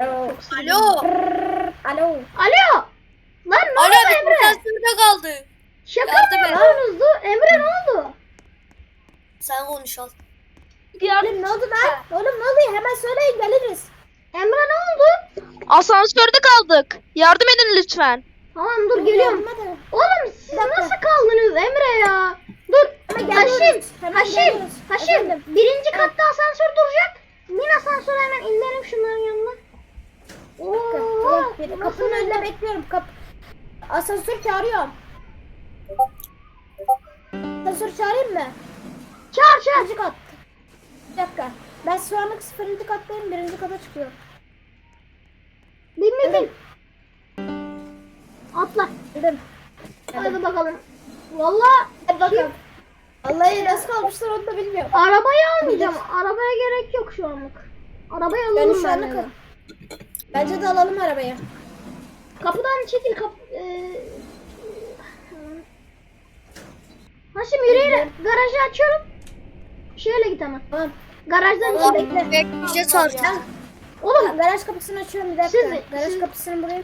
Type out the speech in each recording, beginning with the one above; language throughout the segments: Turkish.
Alo. Alo. Alo. Lan ne Alo oldu Emre? sensörde kaldı. Şaka Yardım mı yapıyorsunuz? Emre ne oldu? Sen konuş al. Oğlum ne oldu lan? Oğlum ne oluyor? Hemen söyleyin geliriz. Emre ne oldu? Asansörde kaldık. Yardım edin lütfen. Tamam dur geliyorum. Hadi. Oğlum siz dakika. nasıl kaldınız Emre ya? Dur. Hemen Haşim. geliyoruz. Hemen Haşim. geliyoruz. Haşim. Efendim? Birinci katta Nasıl Kapının önünde bekliyorum. Kap Asansör çağırıyorum. Asansör çağırayım mı? Çağır çağır. Birinci kat. Bir dakika. Ben şu anlık sıfırıncı kattayım. Birinci kata çıkıyorum. Bin bin bin. Atla. Dedim. Hadi bakalım. Valla Hadi bakalım. Vallahi nasıl kalmışlar onu da bilmiyorum. arabayı almayacağım. Arabaya gerek yok şu anlık. Arabayı alalım şu ben anlık de. Bence de alalım arabayı. Kapıdan çekil kap. Ee... Haşim yürüyerek garajı açıyorum. Şöyle git hemen. Tamam. Garajdan içi bekle. Bekle bir şey çağıracağım. Oğlum Garaj kapısını açıyorum bir dakika. Siz- Garaj siz- kapısını buraya.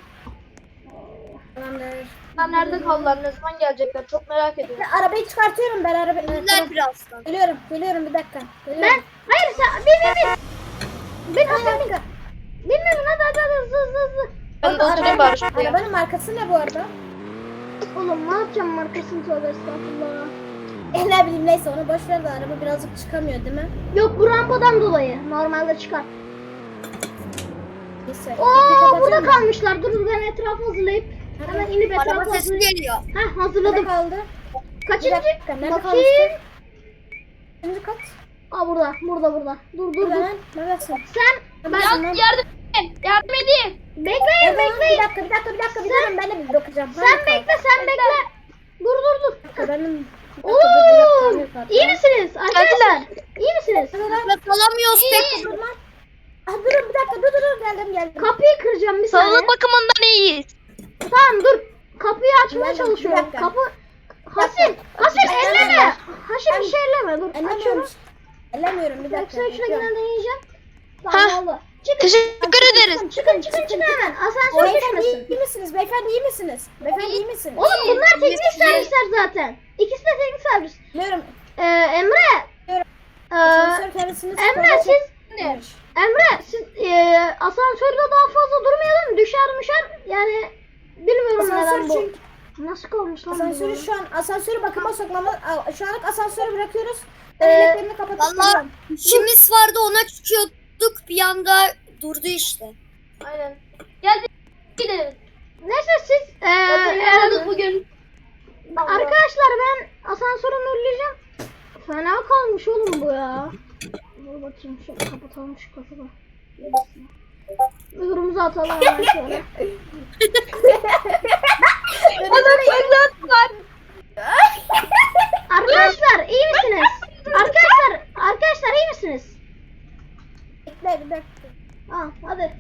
Tamamdır. Ben nerede kaldılar? Ne zaman gelecekler? Çok merak ediyorum. Arabayı çıkartıyorum ben arabayı. Güzel tamam. birazdan. Geliyorum, geliyorum bir dakika. Geliyorum. ben hayır sen bin bin bin. Bin Hasan bin. Bin bin bin hadi hadi hadi. Ben oturayım bari şuraya. Arabanın markası ne bu arada? Oğlum ne yapacağım markasını tövbe estağfurullah. E ne bileyim neyse onu boş ver de araba birazcık çıkamıyor değil mi? Yok bu rampadan dolayı. Normalde çıkar. Neyse. Oo burada kapatıyorum. kalmışlar. Dur ben etrafı hazırlayıp hemen inip Araba etrafı sesi hazırlayayım. geliyor. Heh Nerede hazırladım. kaldı? Kaçıncı? Nerede Bakayım. kalmıştı? Şimdi kat. Aa burada, burada, burada. Dur, dur, dur. Hemen. Neredesin? Sen, ben, Tamam. Yardım edin. Yardım edin. Bekleyin, bekleyin. Bir dakika, bir dakika, bir dakika. Bir dakika ben de bir bakacağım. Sen bekle, sen bekle. Dur, dur, dur. kaldı? Benim... Oo, iyi misiniz arkadaşlar? İyi misiniz? Nefes alamıyoruz pek. Dur. Ah, durun bir dakika, dur dur dur. Geldim geldim. Kapıyı kıracağım bir saniye. Sağlık bakımından iyiyiz. Tamam dur. Kapıyı açmaya çalışıyorum. Kapı... Hasim, Hasim elleme. Hasim bir şey elleme. Dur, Ellemiyorum. açıyorum. Ellemiyorum bir dakika. Yoksa şuna bekliyorum. yine deneyeceğim. Tamam oldu. Çıkın. Teşekkür ederiz. Çıkın, çıkın, çıkın hemen. Asansör Beyefendi düşmesin. iyi misiniz? Beyefendi iyi misiniz? Beyefendi iyi misiniz? Oğlum bunlar teknik servisler zaten. İkisi de teknik servis. Biliyorum. Ee, Emre. Biliyorum. Ee, Asansör kendisini Emre siz. Emre siz e, asansörde daha fazla durmayalım. Düşer müşer. Yani bilmiyorum Asansör neden bu. çünkü Nasıl kalmış lan bu? asansörü şu an asansörü bakıma sokmamız şu anlık asansörü bırakıyoruz. Ee, eleklerini kapatıp Valla geliyorum. işimiz vardı ona çıkıyorduk bir anda durdu işte. Aynen. Geldik. Gidelim. Neyse siz e, Hatırlayamadık e, bugün. arkadaşlar ben asansörü nurlayacağım. Fena kalmış oğlum bu ya. Dur bakayım şöyle kapatalım şu kapıyı. Mühürümüzü atalım hemen şöyle. Arkadaşlar iyi misiniz? Arkadaşlar, arkadaşlar iyi misiniz? Bekle bir dakika. Aa, hadi.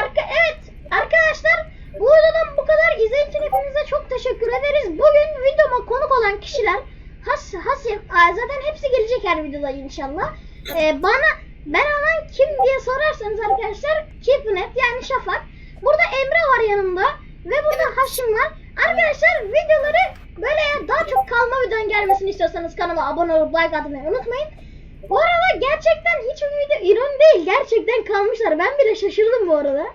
Arka, evet arkadaşlar bu videodan bu kadar izlediğiniz için hepinize çok teşekkür ederiz. Bugün videoma konuk olan kişiler Has, Hasim, aa, zaten hepsi gelecek her videoda inşallah. Ee, bana ben alan kim diye sorarsanız arkadaşlar Kipnet yani Şafak. Burada Emre var yanımda ve burada Haşim var. Arkadaşlar videoları böyle daha çok kalma videonun gelmesini istiyorsanız kanala abone olup like atmayı unutmayın. Bu arada gerçekten hiçbir video ironi değil. Gerçekten kalmışlar. Ben bile şaşırdım bu arada.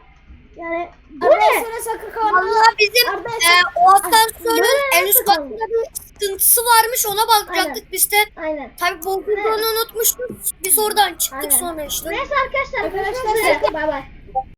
Yani bu ne? Arkadaşlara sakın kalma. Valla bizim e, o asansörün en üst katında bir sıkıntısı varmış ona bakacaktık Aynen. biz de. Aynen. Tabi bozulduğunu unutmuştuk. Biz oradan çıktık Aynen. sonra işte. Neyse arkadaşlar. Arkadaşlar, Görüşmek üzere. Bay bay.